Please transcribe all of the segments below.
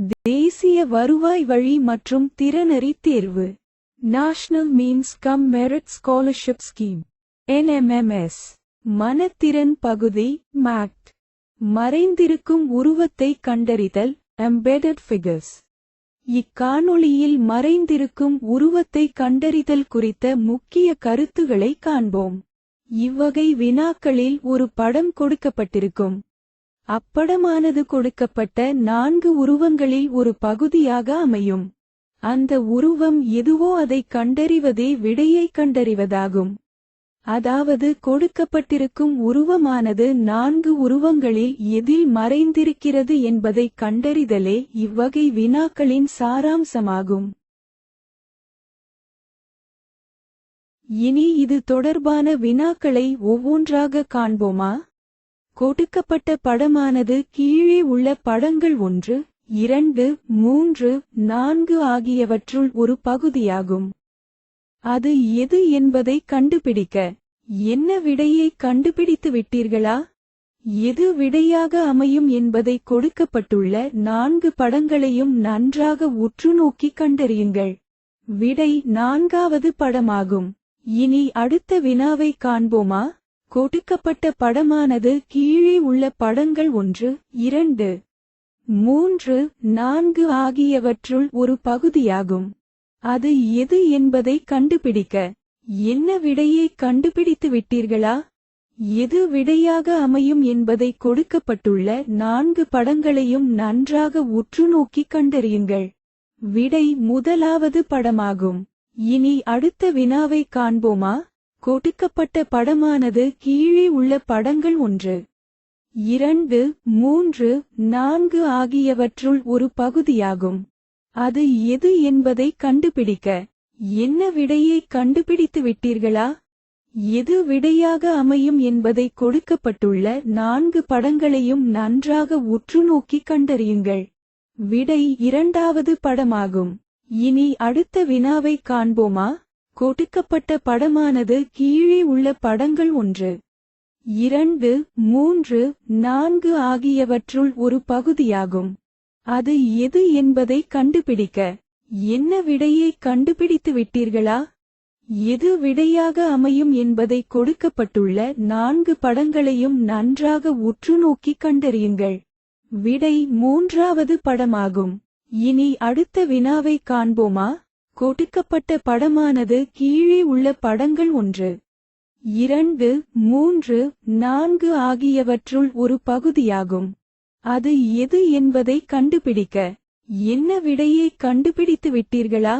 தேசிய வருவாய் வழி மற்றும் திறனறி தேர்வு. National means cum merit scholarship scheme NMMS மனத்திறன் பகுதி மேக்ட் மறைந்திருக்கும் உருவத்தை கண்டறிதல் எம்பெடட் ஃபிகர்ஸ் இக்காணொளியில் மறைந்திருக்கும் உருவத்தை கண்டறிதல் குறித்த முக்கிய கருத்துகளை காண்போம். இவ்வகை வினாக்களில் ஒரு படம் கொடுக்கப்பட்டிருக்கும். அப்படமானது கொடுக்கப்பட்ட நான்கு உருவங்களில் ஒரு பகுதியாக அமையும். அந்த உருவம் எதுவோ அதை கண்டறிவதே விடையை கண்டறிவதாகும். அதாவது கொடுக்கப்பட்டிருக்கும் உருவமானது நான்கு உருவங்களில் எதில் மறைந்திருக்கிறது என்பதை கண்டறிதலே இவ்வகை வினாக்களின் சாராம்சமாகும். இனி இது தொடர்பான வினாக்களை ஒவ்வொன்றாக காண்போமா? கொடுக்கப்பட்ட படமானது கீழே உள்ள படங்கள் ஒன்று இரண்டு மூன்று நான்கு ஆகியவற்றுள் ஒரு பகுதியாகும். அது எது என்பதை கண்டுபிடிக்க என்ன விடையை கண்டுபிடித்து விட்டீர்களா? எது விடையாக அமையும் என்பதை கொடுக்கப்பட்டுள்ள நான்கு படங்களையும் நன்றாக உற்றுநோக்கி கண்டறியுங்கள். விடை நான்காவது படமாகும். இனி அடுத்த வினாவை காண்போமா? கொடுக்கப்பட்ட படமானது கீழே உள்ள படங்கள் ஒன்று இரண்டு மூன்று நான்கு ஆகியவற்றுள் ஒரு பகுதியாகும். அது எது என்பதை கண்டுபிடிக்க என்ன விடையை கண்டுபிடித்து விட்டீர்களா? எது விடையாக அமையும் என்பதை கொடுக்கப்பட்டுள்ள நான்கு படங்களையும் நன்றாக உற்று நோக்கி கண்டறியுங்கள். விடை முதலாவது படமாகும். இனி அடுத்த வினாவை காண்போமா? கொடுக்கப்பட்ட படமானது கீழே உள்ள படங்கள் ஒன்று. இரண்டு மூன்று நான்கு ஆகியவற்றுள் ஒரு பகுதியாகும். அது எது என்பதை கண்டுபிடிக்க என்ன விடையை கண்டுபிடித்து விட்டீர்களா? எது விடையாக அமையும் என்பதை கொடுக்கப்பட்டுள்ள நான்கு படங்களையும் நன்றாக உற்று நோக்கி கண்டறியுங்கள். விடை இரண்டாவது படமாகும். இனி அடுத்த வினாவை காண்போமா? கொடுக்கப்பட்ட படமானது கீழே உள்ள படங்கள் ஒன்று. இரண்டு மூன்று நான்கு ஆகியவற்றுள் ஒரு பகுதியாகும். அது எது என்பதை கண்டுபிடிக்க என்ன விடையை கண்டுபிடித்து விட்டீர்களா? எது விடையாக அமையும் என்பதை கொடுக்கப்பட்டுள்ள நான்கு படங்களையும் நன்றாக உற்று நோக்கி கண்டறியுங்கள். விடை மூன்றாவது படமாகும். இனி அடுத்த வினாவை காண்போமா? கொடுக்கப்பட்ட படமானது கீழே உள்ள படங்கள் ஒன்று. இரண்டு மூன்று நான்கு ஆகியவற்றுள் ஒரு பகுதியாகும். அது எது என்பதை கண்டுபிடிக்க என்ன விடையை கண்டுபிடித்து விட்டீர்களா?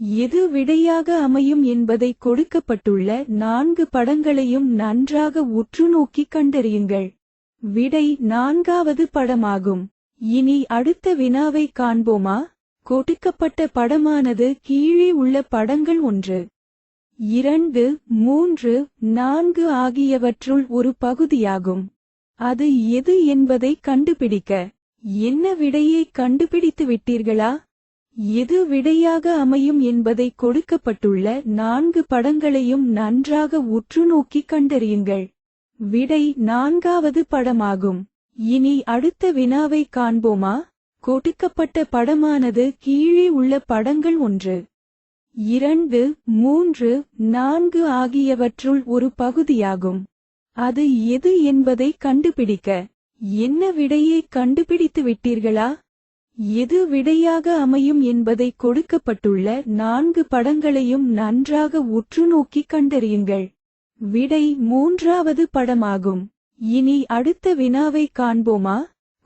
எது விடையாக அமையும் என்பதை கொடுக்கப்பட்டுள்ள நான்கு படங்களையும் நன்றாக உற்று நோக்கி கண்டறியுங்கள். விடை நான்காவது படமாகும். இனி அடுத்த வினாவை காண்போமா? கொடுக்கப்பட்ட படமானது கீழே உள்ள படங்கள் ஒன்று. இரண்டு மூன்று நான்கு ஆகியவற்றுள் ஒரு பகுதியாகும். அது எது என்பதை கண்டுபிடிக்க. என்ன விடையை கண்டுபிடித்து விட்டீர்களா? எது விடையாக அமையும் என்பதை கொடுக்கப்பட்டுள்ள நான்கு படங்களையும் நன்றாக உற்று நோக்கி கண்டறியுங்கள். விடை நான்காவது படமாகும். இனி அடுத்த வினாவை காண்போமா? கொடுக்கப்பட்ட படமானது கீழே உள்ள படங்கள் ஒன்று. இரண்டு மூன்று நான்கு ஆகியவற்றுள் ஒரு பகுதியாகும். அது எது என்பதை கண்டுபிடிக்க என்ன விடையை கண்டுபிடித்து விட்டீர்களா? எது விடையாக அமையும் என்பதை கொடுக்கப்பட்டுள்ள நான்கு படங்களையும் நன்றாக உற்று நோக்கி கண்டறியுங்கள். விடை மூன்றாவது படமாகும். இனி அடுத்த வினாவை காண்போமா?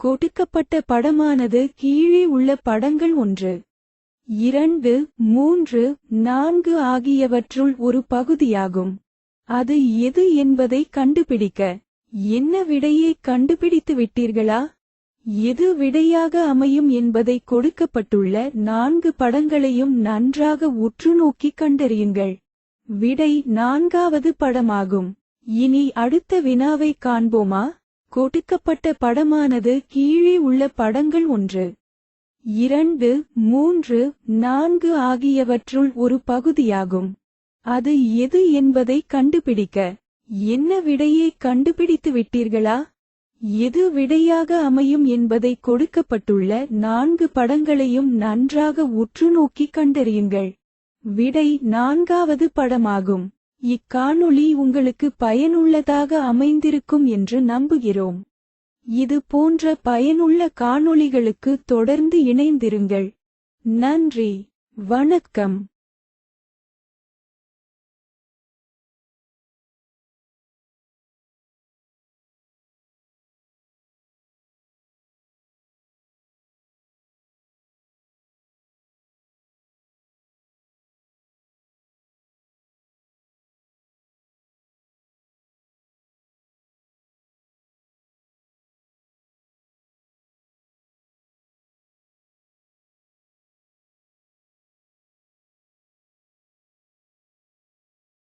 கொடுக்கப்பட்ட படமானது கீழே உள்ள படங்கள் ஒன்று. இரண்டு மூன்று நான்கு ஆகியவற்றுள் ஒரு பகுதியாகும். அது எது என்பதை கண்டுபிடிக்க. என்ன விடையை கண்டுபிடித்து விட்டீர்களா? எது விடையாக அமையும் என்பதை கொடுக்கப்பட்டுள்ள நான்கு படங்களையும் நன்றாக உற்று நோக்கி கண்டறியுங்கள். விடை நான்காவது படமாகும். இனி அடுத்த வினாவை காண்போமா? கொடுக்கப்பட்ட படமானது கீழே உள்ள படங்கள் ஒன்று. இரண்டு மூன்று நான்கு ஆகியவற்றுள் ஒரு பகுதியாகும். அது எது என்பதை கண்டுபிடிக்க. என்ன விடையை கண்டுபிடித்து விட்டீர்களா? எது விடையாக அமையும் என்பதை கொடுக்கப்பட்டுள்ள நான்கு படங்களையும் நன்றாக உற்று நோக்கி கண்டறியுங்கள். விடை நான்காவது படமாகும். இக்காணொளி உங்களுக்கு பயனுள்ளதாக அமைந்திருக்கும் என்று நம்புகிறோம். இது போன்ற பயனுள்ள காணொளிகளுக்கு தொடர்ந்து இணைந்திருங்கள். நன்றி. வணக்கம்.